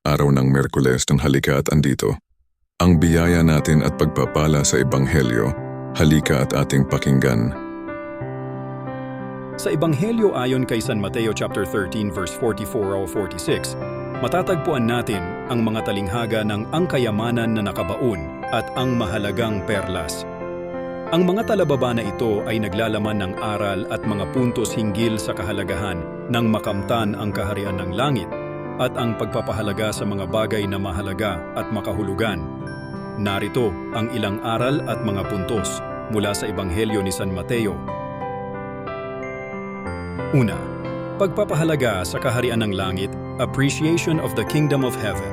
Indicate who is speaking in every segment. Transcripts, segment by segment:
Speaker 1: araw ng Merkules ng halika at andito. Ang biyaya natin at pagpapala sa Ebanghelyo, halika at ating pakinggan.
Speaker 2: Sa Ebanghelyo ayon kay San Mateo chapter 13 verse 44 o 46, matatagpuan natin ang mga talinghaga ng ang kayamanan na nakabaon at ang mahalagang perlas. Ang mga talababa na ito ay naglalaman ng aral at mga puntos hinggil sa kahalagahan ng makamtan ang kaharian ng langit at ang pagpapahalaga sa mga bagay na mahalaga at makahulugan. Narito ang ilang aral at mga puntos mula sa Ebanghelyo ni San Mateo Una, pagpapahalaga sa kaharian ng langit, appreciation of the kingdom of heaven.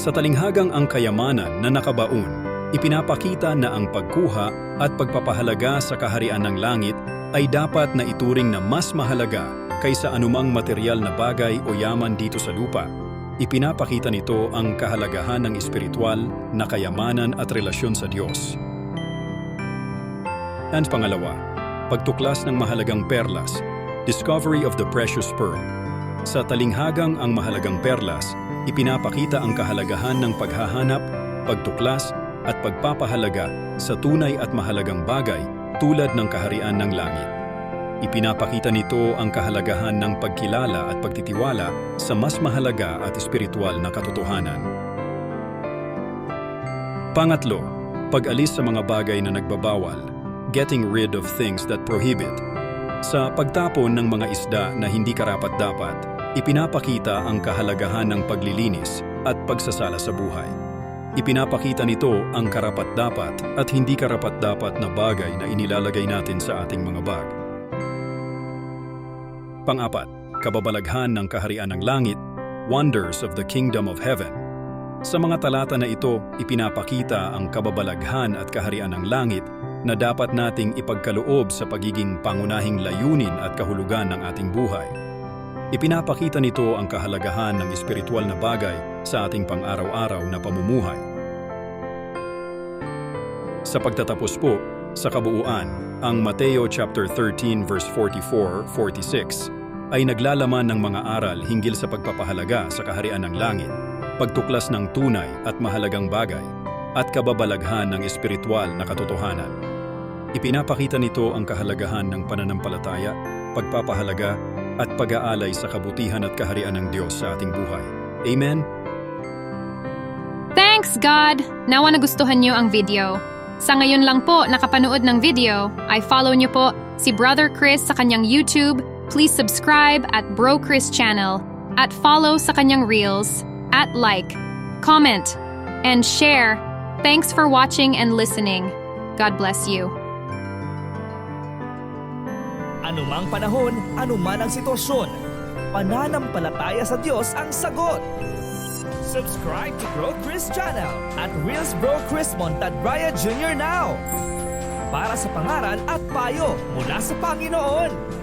Speaker 2: Sa talinghagang ang kayamanan na nakabaon, ipinapakita na ang pagkuha at pagpapahalaga sa kaharian ng langit ay dapat na ituring na mas mahalaga kaysa anumang material na bagay o yaman dito sa lupa. Ipinapakita nito ang kahalagahan ng espiritual na kayamanan at relasyon sa Diyos. And pangalawa, pagtuklas ng mahalagang perlas, discovery of the precious pearl. Sa talinghagang ang mahalagang perlas, ipinapakita ang kahalagahan ng paghahanap, pagtuklas, at pagpapahalaga sa tunay at mahalagang bagay tulad ng kaharian ng langit. Ipinapakita nito ang kahalagahan ng pagkilala at pagtitiwala sa mas mahalaga at espiritual na katotohanan. Pangatlo, pag-alis sa mga bagay na nagbabawal, getting rid of things that prohibit. Sa pagtapon ng mga isda na hindi karapat-dapat, ipinapakita ang kahalagahan ng paglilinis at pagsasala sa buhay. Ipinapakita nito ang karapat-dapat at hindi karapat-dapat na bagay na inilalagay natin sa ating mga bag. Pangapat, kababalaghan ng kaharian ng langit, wonders of the kingdom of heaven. Sa mga talata na ito, ipinapakita ang kababalaghan at kaharian ng langit na dapat nating ipagkaloob sa pagiging pangunahing layunin at kahulugan ng ating buhay. Ipinapakita nito ang kahalagahan ng espiritual na bagay sa ating pang-araw-araw na pamumuhay. Sa pagtatapos po, sa kabuuan, ang Mateo chapter 13 verse 44-46 ay naglalaman ng mga aral hinggil sa pagpapahalaga sa kaharian ng langit, pagtuklas ng tunay at mahalagang bagay, at kababalaghan ng espiritual na katotohanan. Ipinapakita nito ang kahalagahan ng pananampalataya, pagpapahalaga, at pag-aalay sa kabutihan at kaharian ng Diyos sa ating buhay. Amen?
Speaker 3: Thanks, God! Nawa nagustuhan niyo ang video. Sa ngayon lang po nakapanood ng video, ay follow niyo po si Brother Chris sa kanyang YouTube. Please subscribe at Bro Chris channel. At follow sa kanyang Reels. At like, comment, and share. Thanks for watching and listening. God bless you.
Speaker 4: Anumang panahon, anuman ang sitwasyon, pananampalataya sa Diyos ang sagot. Subscribe to Bro Chris channel at Reels Bro Chris Montadbraya Jr. now para sa pangaral at payo mula sa Panginoon.